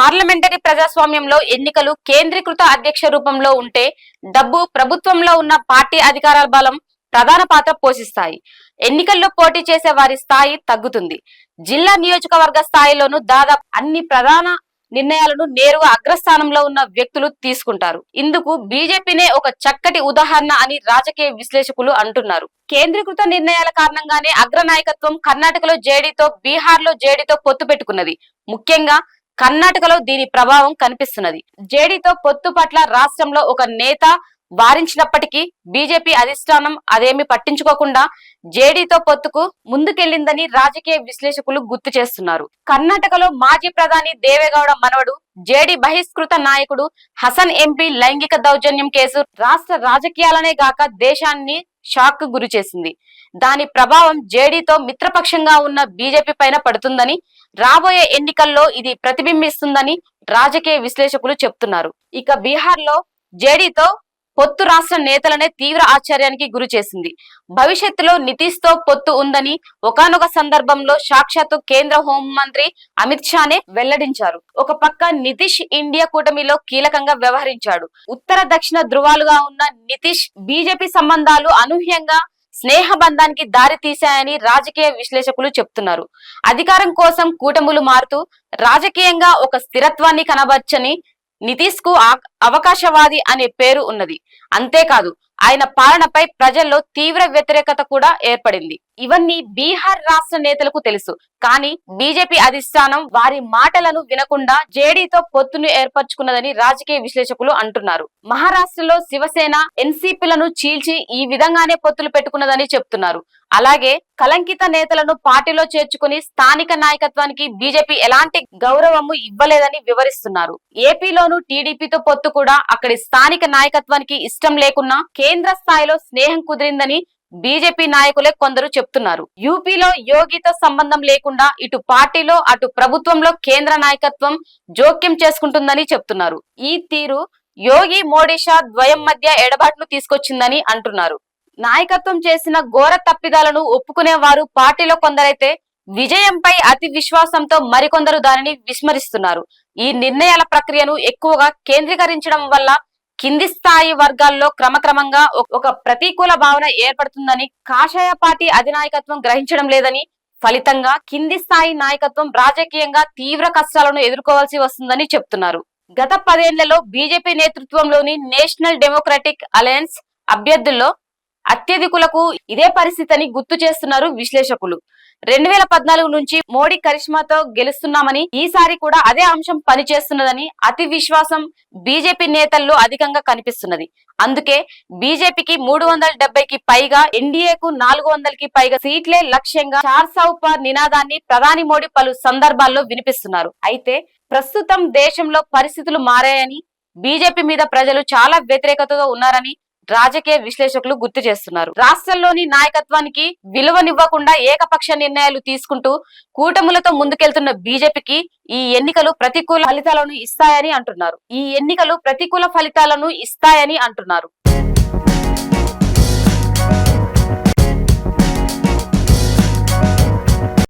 Parliamentary ప్రజాస్వామ్యంలో ఎన్నికలు కేంద్రీకృత అధ్యక్ష రూపంలో ఉంటే డబ్బు ప్రభుత్వంలో ఉన్న పార్టీ అధికారాల బలం ప్రధాన పాత్ర పోషిస్తాయి. ఎన్నికల్లో పోటీ చేసే వారి స్థాయి తగ్గుతుంది. జిల్లా నియోజకవర్గ స్థాయిలోనూ దాదాపు అన్ని ప్రధాన నిర్ణయాలను నేరుగా అగ్రస్థానంలో ఉన్న వ్యక్తులు తీసుకుంటారు. ఇందుకు బీజేపీనే ఒక చక్కటి ఉదాహరణ అని రాజకీయ విశ్లేషకులు అంటున్నారు. కేంద్రీకృత నిర్ణయాల కారణంగానే అగ్రనాయకత్వం కర్ణాటకలో జేడీతో బీహార్లో జేడీతో పొత్తు పెట్టుకున్నది. ముఖ్యంగా కర్ణాటకలో దీని ప్రభావం కనిపిస్తున్నది. జేడీతో పొత్తు పట్ల రాష్ట్రంలో ఒక నేత వారించినప్పటికీ బీజేపీ అధిష్టానం అదేమి పట్టించుకోకుండా జేడీతో పొత్తుకు ముందుకెళ్ళిందని రాజకీయ విశ్లేషకులు గుర్తు చేస్తున్నారు. కర్ణాటకలో మాజీ ప్రధాని దేవేగౌడ మనవడు జేడీ బహిష్కృత నాయకుడు హసన్ ఎంపీ లైంగిక దౌర్జన్యం కేసు రాష్ట్ర రాజకీయాలనే గాక దేశాన్ని షాక్కు గురి చేసింది దాని ప్రభావం జేడీతో మిత్రపక్షంగా ఉన్న బీజేపీ పైన పడుతుందని రాబోయే ఎన్నికల్లో ఇది ప్రతిబింబిస్తుందని రాజకీయ విశ్లేషకులు చెప్తున్నారు. ఇక బీహార్లో జేడీతో పొత్తు రాష్ట్ర నేతలనే తీవ్ర ఆశ్చర్యానికి గురి చేసింది. భవిష్యత్తులో నితీష్తో పొత్తు ఉందని ఒకానొక సందర్భంలో సాక్షాత్తు కేంద్ర హోంమంత్రి అమిత్ షానే వెల్లడించారు. ఒక పక్క నితీష్ ఇండియా కూటమిలో కీలకంగా వ్యవహరించాడు. ఉత్తర దక్షిణ ధృవాలుగా ఉన్న నితీష్ బీజేపీ సంబంధాలు అనూహ్యంగా స్నేహ బంధానికి దారి తీశాయని రాజకీయ విశ్లేషకులు చెప్తున్నారు. అధికారం కోసం కూటములు మారుతూ రాజకీయంగా ఒక స్థిరత్వాన్ని కనబర్చని నితీష్కు అవకాశవాది అనే పేరు ఉన్నది. అంతేకాదు ఆయన పాలనపై ప్రజల్లో తీవ్ర వ్యతిరేకత కూడా ఏర్పడింది. ఇవన్నీ బీహార్ రాష్ట్ర నేతలకు తెలుసు. కానీ బీజేపీ అధిష్టానం వారి మాటలను వినకుండా జేడీతో పొత్తును ఏర్పరచుకున్నదని రాజకీయ విశ్లేషకులు అంటున్నారు. మహారాష్ట్రలో శివసేన ఎన్సీపీలను చీల్చి ఈ విధంగానే పొత్తులు పెట్టుకున్నదని చెప్తున్నారు. అలాగే కలంకిత నేతలను పార్టీలో చేర్చుకుని స్థానిక నాయకత్వానికి బీజేపీ ఎలాంటి గౌరవము ఇవ్వలేదని వివరిస్తున్నారు. ఏపీలోను టీడీపీతో పొత్తు కూడా అక్కడి స్థానిక నాయకత్వానికి ఇష్టం లేకున్నా కేంద్ర స్థాయిలో స్నేహం కుదిరిందని బీజేపీ నాయకులే కొందరు చెప్తున్నారు. యూపీలో యోగితో సంబంధం లేకుండా ఇటు పార్టీలో అటు ప్రభుత్వంలో కేంద్ర నాయకత్వం జోక్యం చేసుకుంటుందని చెప్తున్నారు. ఈ తీరు యోగి మోడీ షా ద్వయం మధ్య ఎడబాట్లు తీసుకొచ్చిందని అంటున్నారు. నాయకత్వం చేసిన ఘోర తప్పిదాలను ఒప్పుకునే వారు పార్టీలో కొందరైతే విజయంపై అతి విశ్వాసంతో మరికొందరు దానిని విస్మరిస్తున్నారు. ఈ నిర్ణయాల ప్రక్రియను ఎక్కువగా కేంద్రీకరించడం వల్ల కింది స్థాయి వర్గాల్లో క్రమక్రమంగా ఒక- ఒక ప్రతికూల భావన ఏర్పడుతుందని కాషాయ పార్టీ అధినాయకత్వం గ్రహించడం లేదని ఫలితంగా కింది స్థాయి నాయకత్వం రాజకీయంగా తీవ్ర కష్టాలను ఎదుర్కోవాల్సి వస్తుందని చెప్తున్నారు. గత పదేళ్ళలో బీజేపీ నేతృత్వంలోని నేషనల్ డెమోక్రటిక్ అలయన్స్ అభ్యర్థుల్లో అత్యధికులకు ఇదే పరిస్థితి అని గుర్తు చేస్తున్నారు విశ్లేషకులు. రెండు వేల పద్నాలుగు నుంచి మోడీ కరిష్మాతో గెలుస్తున్నామని ఈసారి కూడా అదే అంశం పనిచేస్తున్నదని అతి విశ్వాసం బీజేపీ నేతల్లో అధికంగా కనిపిస్తున్నది. అందుకే బీజేపీకి మూడు వందల డెబ్బైకి పైగా ఎన్డీఏకు నాలుగు వందలకి పైగా సీట్లే లక్ష్యంగా చార్ సౌ పార్ నినాదాన్ని ప్రధాని మోడీ పలు సందర్భాల్లో వినిపిస్తున్నారు. అయితే ప్రస్తుతం దేశంలో పరిస్థితులు మారాయని బీజేపీ మీద ప్రజలు చాలా వ్యతిరేకతతో ఉన్నారని రాజకీయ విశ్లేషకులు గుర్తు చేస్తున్నారు. రాష్ట్రంలోని నాయకత్వానికి విలువనివ్వకుండా ఏకపక్ష నిర్ణయాలు తీసుకుంటూ కూటములతో ముందుకెళ్తున్న బీజేపీకి ఈ ఎన్నికలు ప్రతికూల ఫలితాలను ఇస్తాయని అంటున్నారు. ఈ ఎన్నికలు ప్రతికూల ఫలితాలను ఇస్తాయని అంటున్నారు.